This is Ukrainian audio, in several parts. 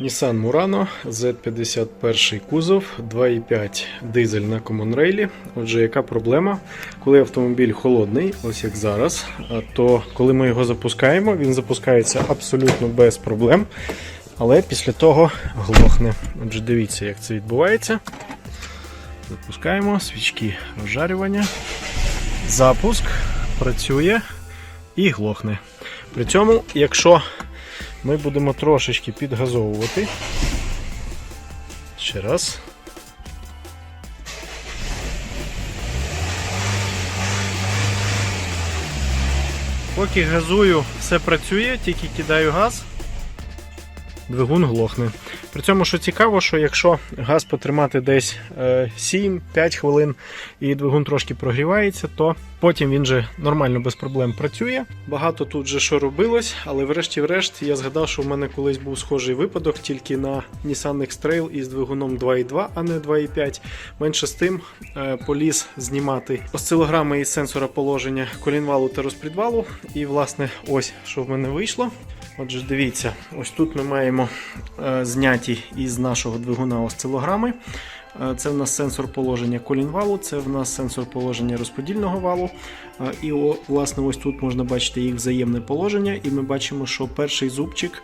Nissan Murano Z51 кузов 2.5 дизель на комонрейлі. Отже, яка проблема? Коли автомобіль холодний, ось як зараз, то коли ми його запускаємо, він запускається абсолютно без проблем, але після того глохне. Отже, дивіться, як це відбувається. Запускаємо свічки розжарювання. Запуск працює і глохне. При цьому, якщо ми будемо трошечки підгазовувати. Ще раз. Поки газую, все працює, тільки кидаю газ, двигун глохне. При цьому, що цікаво, що якщо газ потримати десь е, 7-5 хвилин і двигун трошки прогрівається, то потім він же нормально без проблем працює. Багато тут же що робилось, але врешті-врешт я згадав, що в мене колись був схожий випадок тільки на Nissan X-Trail із двигуном 2.2, а не 2.5. Менше з тим е, поліз знімати осцилограми із сенсора положення колінвалу та розпідвалу. І, власне, ось що в мене вийшло. Отже, дивіться, ось тут ми маємо е, зняті із нашого двигуна осцилограми. Е, Це в нас сенсор положення колінвалу, це в нас сенсор положення розподільного валу. Е, І власне ось тут можна бачити їх взаємне положення, і ми бачимо, що перший зубчик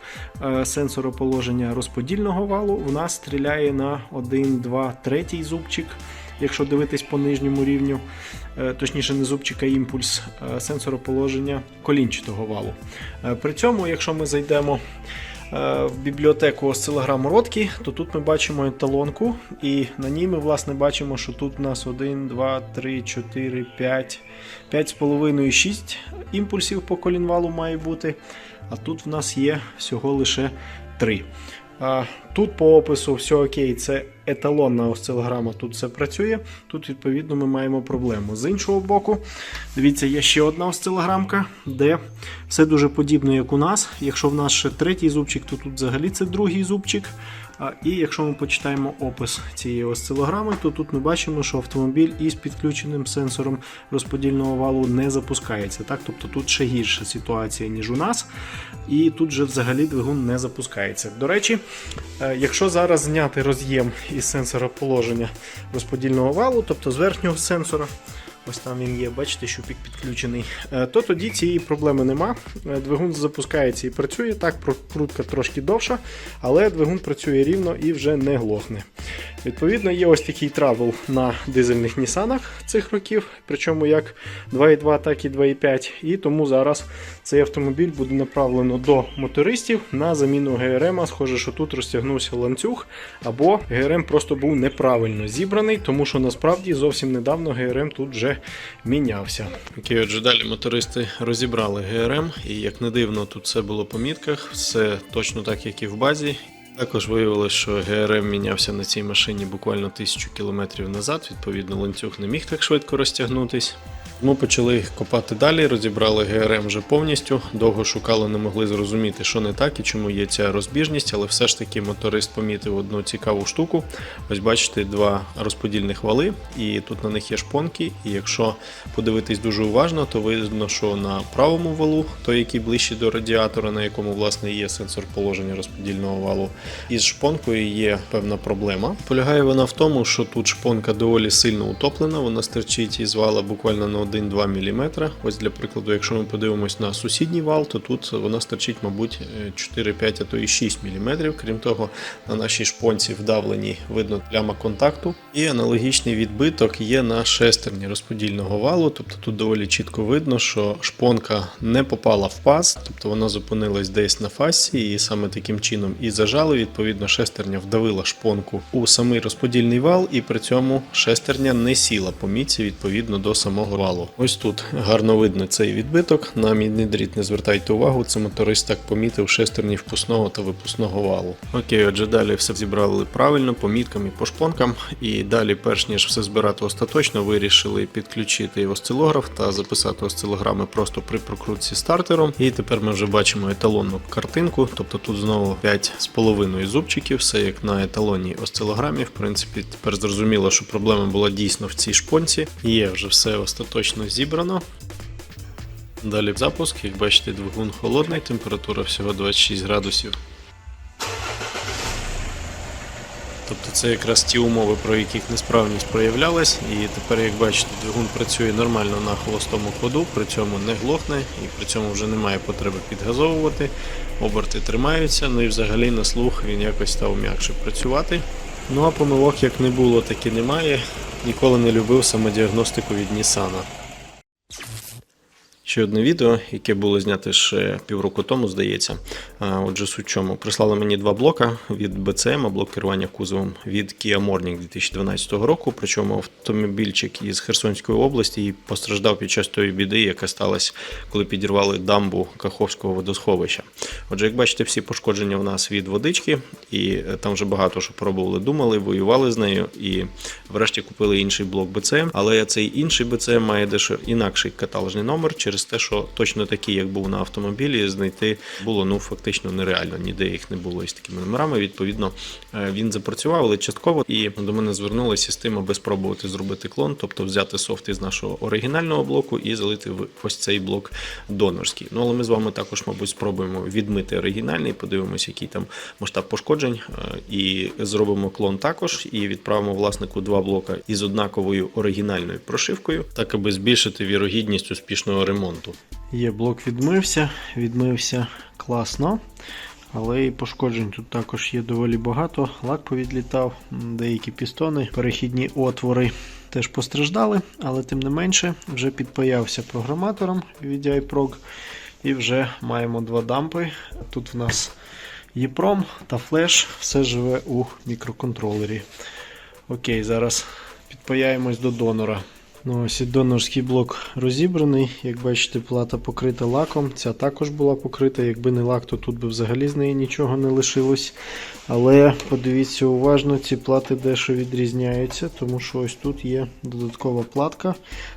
сенсора положення розподільного валу в нас стріляє на 1, 2, третій зубчик. Якщо дивитись по нижньому рівню, е, точніше не зубчика, імпульс е, сенсора положення колінчатого валу. Е, При цьому, якщо ми зайдемо в бібліотеку осцилограм Роткі, то тут ми бачимо еталонку, і на ній ми власне бачимо, що тут у нас 1, 2, 3, 4, 5, 5,5 і 6 імпульсів по колінвалу має бути. А тут в нас є всього лише 3. Тут по опису все окей, це еталонна осцилограма, тут все працює. Тут, відповідно, ми маємо проблему. З іншого боку, дивіться, є ще одна осцилограмка, де все дуже подібно, як у нас. Якщо в нас ще третій зубчик, то тут взагалі це другий зубчик. І якщо ми почитаємо опис цієї осцилограми, то тут ми бачимо, що автомобіль із підключеним сенсором розподільного валу не запускається. Так? Тобто тут ще гірша ситуація, ніж у нас. І тут же взагалі двигун не запускається. До речі, е, якщо зараз зняти роз'єм із сенсора положення розподільного валу, тобто з верхнього сенсора, ось там він є, бачите, щупік підключений, е, то тоді цієї проблеми нема. Е, Двигун запускається і працює. Так, прутка трошки довша, але двигун працює рівно і вже не глохне. Відповідно, є ось такий травел на дизельних Нісанах цих років, причому як 2.2, так і 2.5. І тому зараз цей автомобіль буде направлено до мотористів на заміну ГРМ. Схоже, що тут розтягнувся ланцюг, або ГРМ просто був неправильно зібраний, тому що насправді зовсім недавно ГРМ тут вже мінявся. Окей, отже, далі мотористи розібрали ГРМ, і як не дивно, тут все було по мітках, все точно так, як і в базі. Також виявилось, що ГРМ мінявся на цій машині буквально тисячу кілометрів назад. Відповідно, ланцюг не міг так швидко розтягнутись. Ми почали копати далі, розібрали ГРМ вже повністю. Довго шукали, не могли зрозуміти, що не так і чому є ця розбіжність, але все ж таки моторист помітив одну цікаву штуку. Ось бачите, два розподільних вали, і тут на них є шпонки. І якщо подивитись дуже уважно, то видно, що на правому валу, той, який ближче до радіатора, на якому власне є сенсор положення розподільного валу, із шпонкою є певна проблема. Полягає вона в тому, що тут шпонка доволі сильно утоплена, вона стирчить із вала буквально на 1-2 мм. Ось для прикладу, якщо ми подивимось на сусідній вал, то тут вона стирчить, мабуть, 4-5, а то і 6 мм. Крім того, на нашій шпонці вдавленій видно пляма контакту. І аналогічний відбиток є на шестерні розподільного валу. Тобто тут доволі чітко видно, що шпонка не попала в паз, тобто вона зупинилась десь на фасі, і саме таким чином і зажали. Відповідно, шестерня вдавила шпонку у самий розподільний вал, і при цьому шестерня не сіла по міці відповідно до самого валу. Ось тут гарно видно цей відбиток. На мідний дріт не звертайте увагу, це моторист так помітив шестерні впускного та випускного валу. Окей, отже, далі все зібрали правильно, по міткам і по шпонкам. І далі, перш ніж все збирати остаточно, вирішили підключити осцилограф та записати осцилограми просто при прокрутці стартером. І тепер ми вже бачимо еталонну картинку, тобто тут знову 5,5 зубчиків, все як на еталонній осцилограмі. В принципі, тепер зрозуміло, що проблема була дійсно в цій шпонці. Є вже все остаточно зібрано. Далі запуск, як бачите, двигун холодний, температура всього 26 градусів. Тобто це якраз ті умови, про яких несправність проявлялась, і тепер, як бачите, двигун працює нормально на холостому ходу, при цьому не глохне і при цьому вже немає потреби підгазовувати. Оберти тримаються, ну і взагалі на слух він якось став м'якше працювати. Ну а помилок як не було, так і немає. Ніколи не любив самодіагностику від Nissan. Ще одне відео, яке було знято ще півроку тому, здається. Отже, суть чому. Прислали мені два блока від BCM, блок керування кузовом від Kia Morning 2012 року. Причому автомобільчик із Херсонської області і постраждав під час тої біди, яка сталася, коли підірвали дамбу Каховського водосховища. Отже, як бачите, всі пошкодження в нас від водички, і е, там вже багато що пробували, думали, воювали з нею, і врешті купили інший блок BCM. Але цей інший BCM має дещо інакший каталожний номер через те, що точно такий, як був на автомобілі, знайти було ну фактично нереально. Ніде їх не було із такими номерами. Відповідно, е, він запрацював, але частково. І до мене звернулися з тим, аби спробувати зробити клон, тобто взяти софт із нашого оригінального блоку і залити в ось цей блок донорський. Ну але ми з вами також, мабуть, спробуємо відмити оригінальний, подивимося, який там масштаб пошкоджень, е, і зробимо клон також, і відправимо власнику два блока із однаковою оригінальною прошивкою, так аби збільшити вірогідність успішного ремонту. Є блок відмився, відмився класно. Але і пошкоджень тут також є доволі багато. Лак повідлітав, деякі пістони, перехідні отвори теж постраждали, але тим не менше вже підпаявся програматором від iProg і вже маємо два дампи. Тут в нас EEPROM та флеш, все живе у мікроконтролері. Окей, зараз підпаяємось до донора. Ну, ось і донорський блок розібраний. Як бачите, плата покрита лаком. Ця також була покрита. Якби не лак, то тут би взагалі з неї нічого не лишилось. Але подивіться уважно, ці плати дещо відрізняються, тому що ось тут є додаткова платка,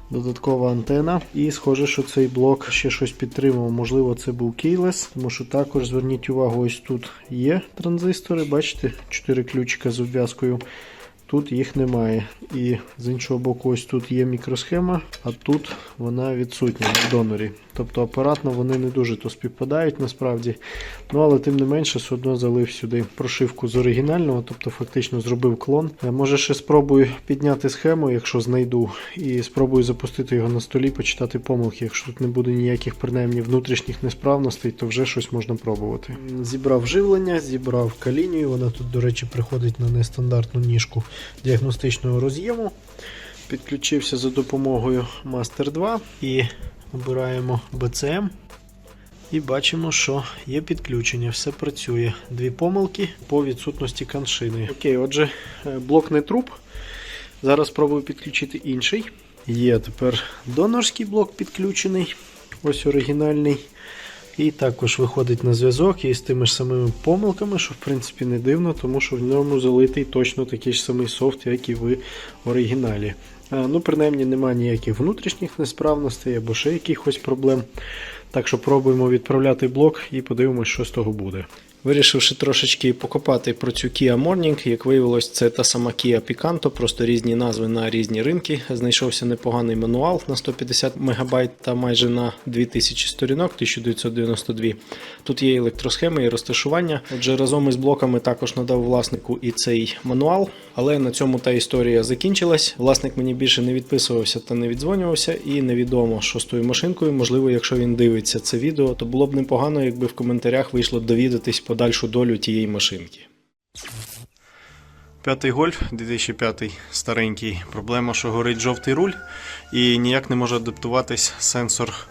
додаткова антена. І схоже, що цей блок ще щось підтримував. Можливо, це був кейлес, тому що також зверніть увагу, ось тут є транзистори. Бачите, 4 ключика з обв'язкою. Тут їх немає. І з іншого боку, ось тут є мікросхема, а тут вона відсутня в донорі. Тобто апаратно вони не дуже то співпадають насправді. Ну але тим не менше, все одно залив сюди прошивку з оригінального, тобто фактично зробив клон. Е, Може ще спробую підняти схему, якщо знайду, і спробую запустити його на столі, почитати помилки. Якщо тут не буде ніяких принаймні внутрішніх несправностей, то вже щось можна пробувати. Зібрав живлення, зібрав калінію. Вона тут, до речі, приходить на нестандартну ніжку діагностичного роз'єму. Підключився за допомогою Master 2 і обираємо BCM. І бачимо, що є підключення, все працює. Дві помилки по відсутності каншини. Окей, отже, е, блок не труп. Зараз спробую підключити інший. Є тепер донорський блок підключений. Ось оригінальний. І також виходить на зв'язок із тими ж самими помилками, що в принципі не дивно, тому що в ньому залитий точно такий ж самий софт, як і в оригіналі. Ну, принаймні, немає ніяких внутрішніх несправностей або ще якихось проблем. Так що пробуємо відправляти блок і подивимось, що з того буде. Вирішивши трошечки покопати про цю Kia Morning, як виявилось, це та сама Kia Picanto, просто різні назви на різні ринки. Знайшовся непоганий мануал на 150 МБ та майже на 2000 сторінок, 1992. Тут є електросхеми і розташування. Отже, разом із блоками також надав власнику і цей мануал. Але на цьому та історія закінчилась. Власник мені більше не відписувався та не віддзвонювався, і невідомо, що з тою машинкою. Можливо, якщо він дивиться це відео, то було б непогано, якби в коментарях вийшло довідатись подальшу долю тієї машинки. П'ятий гольф 2005 старенький. Проблема, що горить жовтий руль і ніяк не може адаптуватись сенсор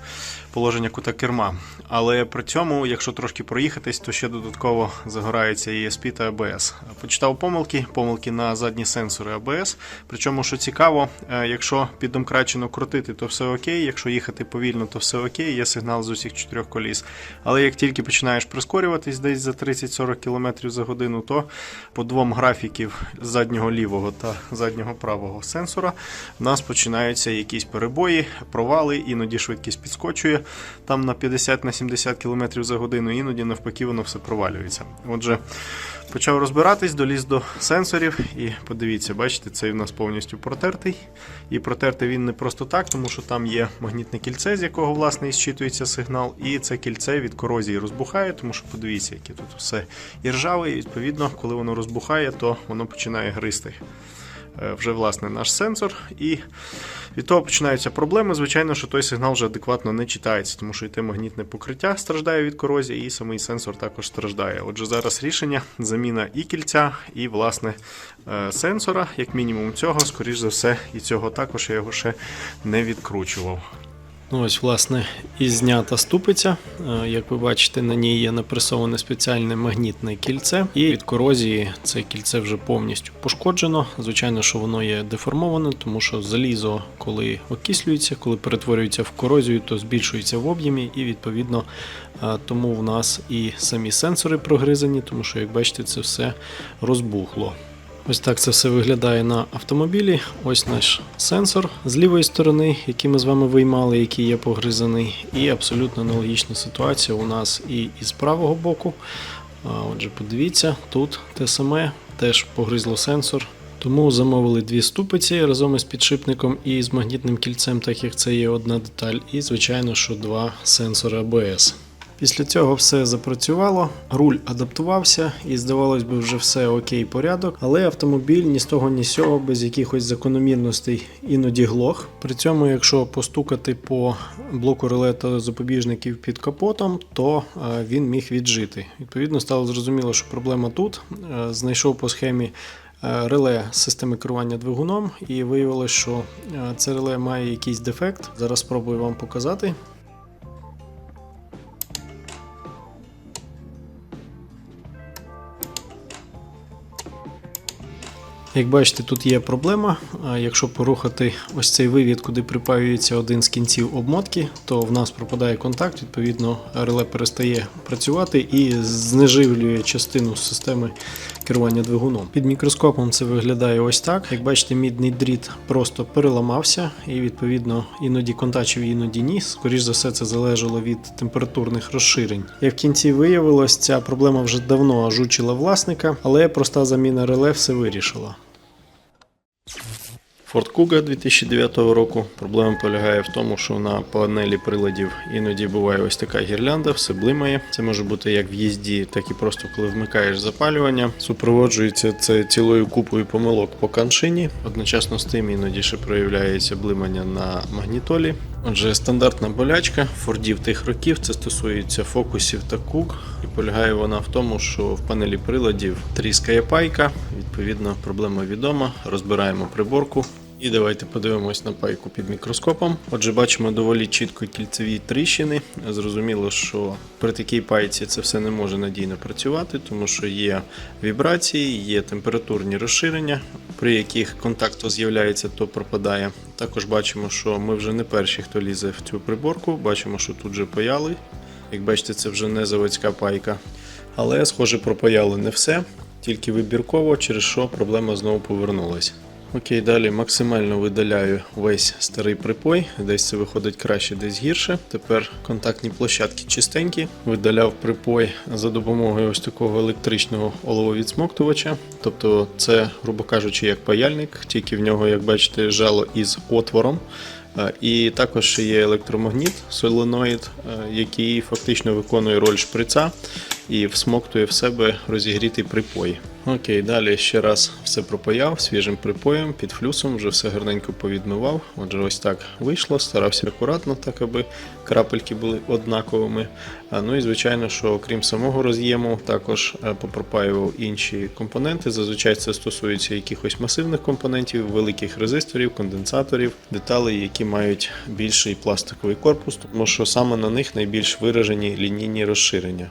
положення кута керма. Але при цьому, якщо трошки проїхатись, то ще додатково загораються ESP та ABS. Почитав помилки, помилки на задні сенсори ABS. Причому, що цікаво, е, якщо піддомкрачено крутити, то все окей. Якщо їхати повільно, то все окей. Є сигнал з усіх чотирьох коліс. Але як тільки починаєш прискорюватись десь за 30-40 км за годину, то по двом графіків заднього лівого та заднього правого сенсора в нас починаються якісь перебої, провали, іноді швидкість підскочує. Там на 50-70 км за годину, іноді навпаки воно все провалюється. Отже, почав розбиратись, доліз до сенсорів і подивіться, бачите, цей в нас повністю протертий. І протертий він не просто так, тому що там є магнітне кільце, з якого власне і зчитується сигнал, і це кільце від корозії розбухає, тому що подивіться, яке тут все і ржаве, і відповідно, коли воно розбухає, то воно починає гризти. Е, Вже власне наш сенсор, і від того починаються проблеми. Звичайно, що той сигнал вже адекватно не читається, тому що і те магнітне покриття страждає від корозії, і самий сенсор також страждає. Отже, зараз рішення заміна і кільця, і власне е, сенсора, як мінімум цього, скоріш за все, і цього також я його ще не відкручував. Ну, ось, власне, і знята ступиця. Е, Як ви бачите, на ній є напресоване спеціальне магнітне кільце, і від корозії це кільце вже повністю пошкоджено. Звичайно, що воно є деформоване, тому що залізо, коли окислюється, коли перетворюється в корозію, то збільшується в об'ємі, і відповідно е, тому в нас і самі сенсори прогризані, тому що, як бачите, це все розбухло. Ось так це все виглядає на автомобілі. Ось наш сенсор з лівої сторони, який ми з вами виймали, який є погризаний. І абсолютно аналогічна ситуація у нас і із правого боку. Отже, подивіться, тут те саме, теж погризло сенсор. Тому замовили дві ступиці разом із підшипником і з магнітним кільцем, так як це є одна деталь, і звичайно, що два сенсори ABS. Після цього все запрацювало, руль адаптувався і здавалось би вже все окей, порядок. Але автомобіль ні з того, ні з сього, без якихось закономірностей іноді глох. При цьому, якщо постукати по блоку реле та запобіжників під капотом, то е, він міг віджити. Відповідно, стало зрозуміло, що проблема тут. Е, Знайшов по схемі. е, Реле системи керування двигуном, і виявилось, що це реле має якийсь дефект. Зараз спробую вам показати. Як бачите, тут є проблема. Якщо порухати ось цей вивід, куди припаюється один з кінців обмотки, то в нас пропадає контакт, відповідно, реле перестає працювати і знеживлює частину системи керування двигуном. Під мікроскопом це виглядає ось так. Як бачите, мідний дріт просто переламався і відповідно іноді контачив, іноді ні. Скоріше за все, це залежало від температурних розширень. Як в кінці виявилось, ця проблема вже давно жучила власника, але проста заміна реле все вирішила. Ford Kuga 2009 року. Проблема полягає в тому, що на панелі приладів іноді буває ось така гірлянда, все блимає. Це може бути як в їзді, так і просто коли вмикаєш запалювання. Супроводжується це цілою купою помилок по каншині. Одночасно з тим іноді ще проявляється блимання на магнітолі. Отже, стандартна болячка фордів тих років це стосується фокусів та кук, і полягає вона в тому, що в панелі приладів тріскає пайка. Відповідно, проблема відома. Розбираємо приборку. І давайте подивимось на пайку під мікроскопом. Отже, бачимо доволі чітко кільцеві тріщини. Зрозуміло, що при такій пайці це все не може надійно працювати, тому що є вібрації, є температурні розширення, при яких контакт то з'являється, то пропадає. Також бачимо, що ми вже не перші, хто лізе в цю приборку. Бачимо, що тут вже паяли. Як бачите, це вже не заводська пайка. Але, схоже, пропаяли не все, тільки вибірково, через що проблема знову повернулася. Окей, далі максимально видаляю весь старий припой. Десь це виходить краще, десь гірше. Тепер контактні площадки чистенькі. Видаляв припой за допомогою ось такого електричного олововідсмоктувача. Тобто, це, грубо кажучи, як паяльник, тільки в нього, як бачите, жало із отвором. І також є електромагніт соленоїд, який фактично виконує роль шприца і всмоктує в себе розігрітий припой. Окей, далі ще раз все пропаяв свіжим припоєм під флюсом, вже все гарненько повідмивав. Отже, ось так вийшло, старався акуратно, так аби крапельки були однаковими. Ну і звичайно, що окрім самого роз'єму, також е, попропаював інші компоненти. Зазвичай це стосується якихось масивних компонентів, великих резисторів, конденсаторів, деталей, які мають більший пластиковий корпус, тому що саме на них найбільш виражені лінійні розширення.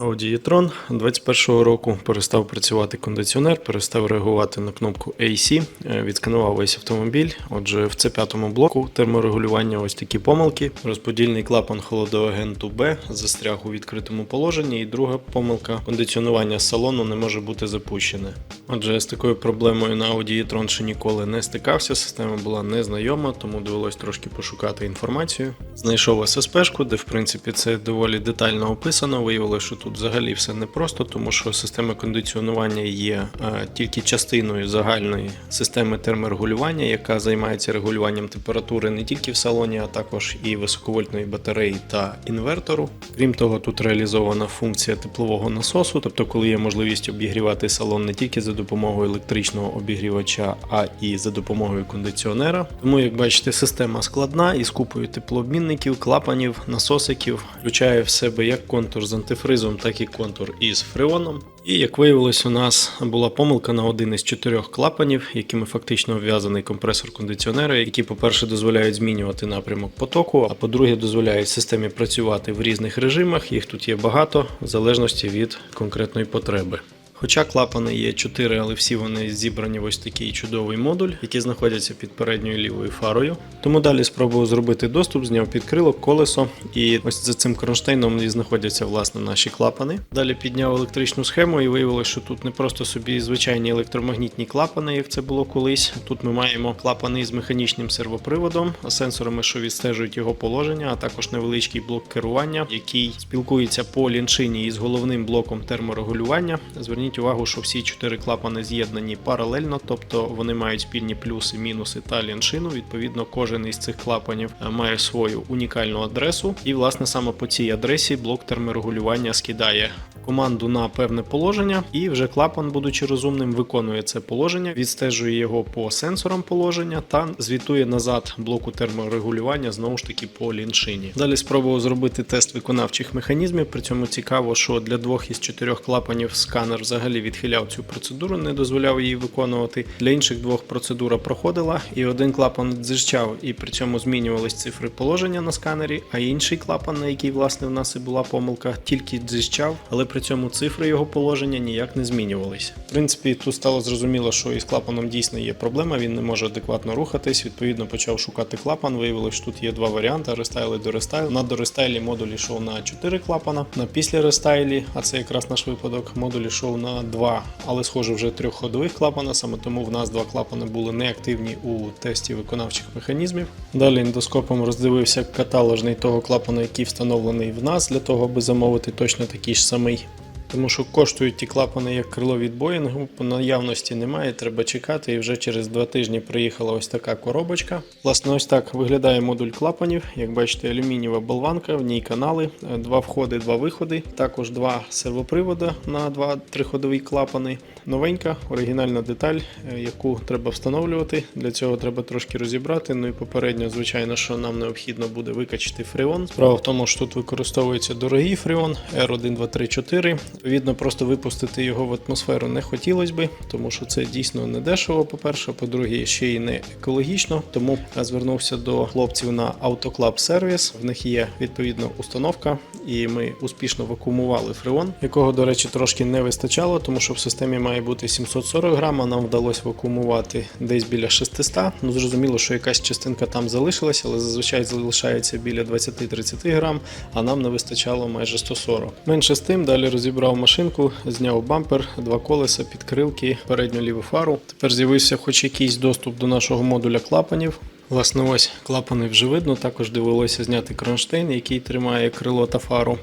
Audi e-tron 21-го року перестав працювати кондиціонер, перестав реагувати на кнопку AC, е, відсканував весь автомобіль. Отже, в C5 блоку терморегулювання ось такі помилки. Розподільний клапан холодоагенту B застряг у відкритому положенні. І друга помилка кондиціонування салону не може бути запущене. Отже, з такою проблемою на Audi e-tron ще ніколи не стикався. Система була незнайома, тому довелось трошки пошукати інформацію. Знайшов SSP-шку, де в принципі це доволі детально описано. Виявилося, що тут взагалі все непросто, тому що система кондиціонування є е, тільки частиною загальної системи терморегулювання, яка займається регулюванням температури не тільки в салоні, а також і високовольтної батареї та інвертору. Крім того, тут реалізована функція теплового насосу, тобто, коли є можливість обігрівати салон не тільки за допомогою електричного обігрівача, а і за допомогою кондиціонера. Тому, як бачите, система складна із купою теплообмінників, клапанів, насосиків, включає в себе як контур з антифризом, так і контур із фреоном. І як виявилось, у нас була помилка на один із чотирьох клапанів, якими фактично обв'язаний компресор кондиціонера, які, по-перше, дозволяють змінювати напрямок потоку, а по-друге, дозволяють системі працювати в різних режимах. Їх тут є багато, в залежності від конкретної потреби. Хоча клапани є 4, але всі вони зібрані в ось такий чудовий модуль, які знаходяться під передньою лівою фарою. Тому далі спробую зробити доступ, зняв підкрилок, колесо, і ось за цим кронштейном і знаходяться власне наші клапани. Далі підняв електричну схему і виявилося, що тут не просто собі звичайні електромагнітні клапани, як це було колись. Тут ми маємо клапани з механічним сервоприводом, сенсорами, що відстежують його положення, а також невеличкий блок керування, який спілкується по ліншині із головним блоком терморегулювання. Зверніть увагу, що всі чотири клапани з'єднані паралельно, тобто вони мають спільні плюси, мінуси та ліншину. Відповідно, кожен із цих клапанів е, має свою унікальну адресу. І, власне, саме по цій адресі блок терморегулювання скидає команду на певне положення, і вже клапан, будучи розумним, виконує це положення, відстежує його по сенсорам положення та звітує назад блоку терморегулювання знову ж таки по ліншині. Далі спробував зробити тест виконавчих механізмів. При цьому цікаво, що для двох із чотирьох клапанів сканер взагалі відхиляв цю процедуру, не дозволяв її виконувати. Для інших двох процедура проходила, і один клапан дзижчав, і при цьому змінювались цифри положення на сканері, а інший клапан, на який власне в нас і була помилка, тільки дзижчав, але при цьому цифри його положення ніяк не змінювалися. В принципі, тут стало зрозуміло, що із клапаном дійсно є проблема, він не може адекватно рухатись. Відповідно, почав шукати клапан. Виявилось, що тут є два варіанти: рестайл і дорестайл. На дорестайлі модуль йшов на 4 клапана. На після рестайлі, а це якраз наш випадок, модуль йшов на 2, але схоже вже трьохходових клапана. Саме тому в нас два клапани були неактивні у тесті виконавчих механізмів. Далі ендоскопом роздивився каталожний того клапана, який встановлений в нас, для того, аби замовити точно такий ж самий. Тому що коштують ті клапани як крило від Боїнгу, по наявності немає, треба чекати. І вже через два тижні приїхала ось така коробочка. Власне, ось так виглядає модуль клапанів. Як бачите, алюмінієва болванка, в ній канали, два входи, два виходи. Також два сервопривода на два триходові клапани. Новенька оригінальна деталь, е, яку треба встановлювати. Для цього треба трошки розібрати. Ну і попередньо, звичайно, що нам необхідно буде викачати фреон. Справа в тому, що тут використовується дорогий фреон R1234. Відповідно, просто випустити його в атмосферу не хотілося би, тому що це дійсно не дешево, по-перше, по-друге, ще й не екологічно. Тому я звернувся до хлопців на Autoclub Service. В них є відповідна установка, і ми успішно вакуумували фреон, якого, до речі, трошки не вистачало, тому що в системі має бути 740 грам, а нам вдалося вакуумувати десь біля 600. Ну зрозуміло, що якась частинка там залишилася, але зазвичай залишається біля 20-30 грам, а нам не вистачало майже 140. Менше з тим, далі розібрав машинку, зняв бампер, два колеса, підкрилки, передню ліву фару. Тепер з'явився хоч якийсь доступ до нашого модуля клапанів. Власне, ось клапани вже видно. Також довелося зняти кронштейн, який тримає крило та фару.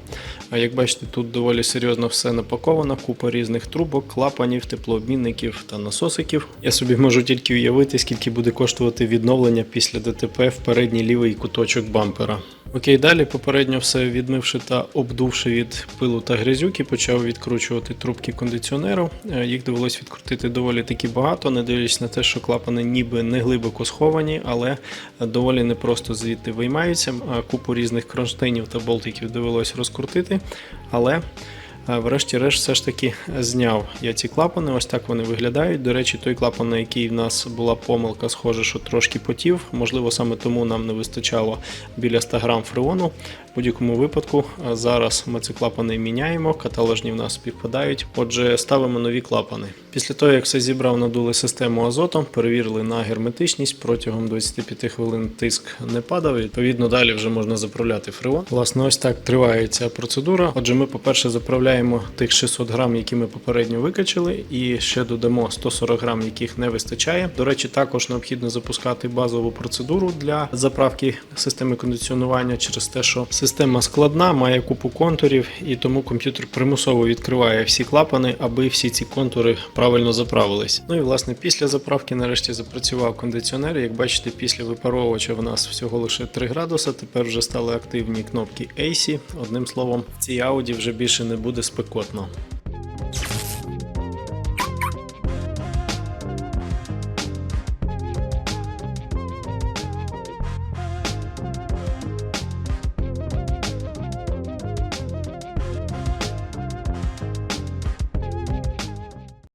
А як бачите, тут доволі серйозно все напаковано, купа різних трубок, клапанів, теплообмінників та насосиків. Я собі можу тільки уявити, скільки буде коштувати відновлення після ДТП в передній лівий куточок бампера. Окей, далі попередньо все відмивши та обдувши від пилу та грязюки, почав відкручувати трубки кондиціонеру. Е, Їх довелось відкрутити доволі таки багато, не дивлячись на те, що клапани ніби не глибоко сховані, але доволі непросто звідти виймаються. Купу різних кронштейнів та болтиків довелось розкрутити. Але Врешті-решт, все ж таки зняв я ці клапани. Ось так вони виглядають. До речі, той клапан, на який в нас була помилка, схоже, що трошки потів. Можливо, саме тому нам не вистачало біля 100 грам фреону. В будь-якому випадку зараз ми ці клапани міняємо, каталожні в нас співпадають. Отже, ставимо нові клапани. Після того, як все зібрав, надули систему азотом, перевірили на герметичність. Протягом 25 хвилин тиск не падав. Відповідно, далі вже можна заправляти фреон. Власне, ось так триває ця процедура. Отже, ми, по-перше, заправляємо тих 600 грам, які ми попередньо викачали, і ще додамо 140 грам, яких не вистачає. До речі, також необхідно запускати базову процедуру для заправки системи кондиціонування через те, що система складна, має купу контурів, і тому комп'ютер примусово відкриває всі клапани, аби всі ці контури правильно заправились. Ну і власне після заправки нарешті запрацював кондиціонер. Як бачите, після випаровувача в нас всього лише 3 градуса. Тепер вже стали активні кнопки AC. Одним словом, в цій ауді вже більше не буде спекотно.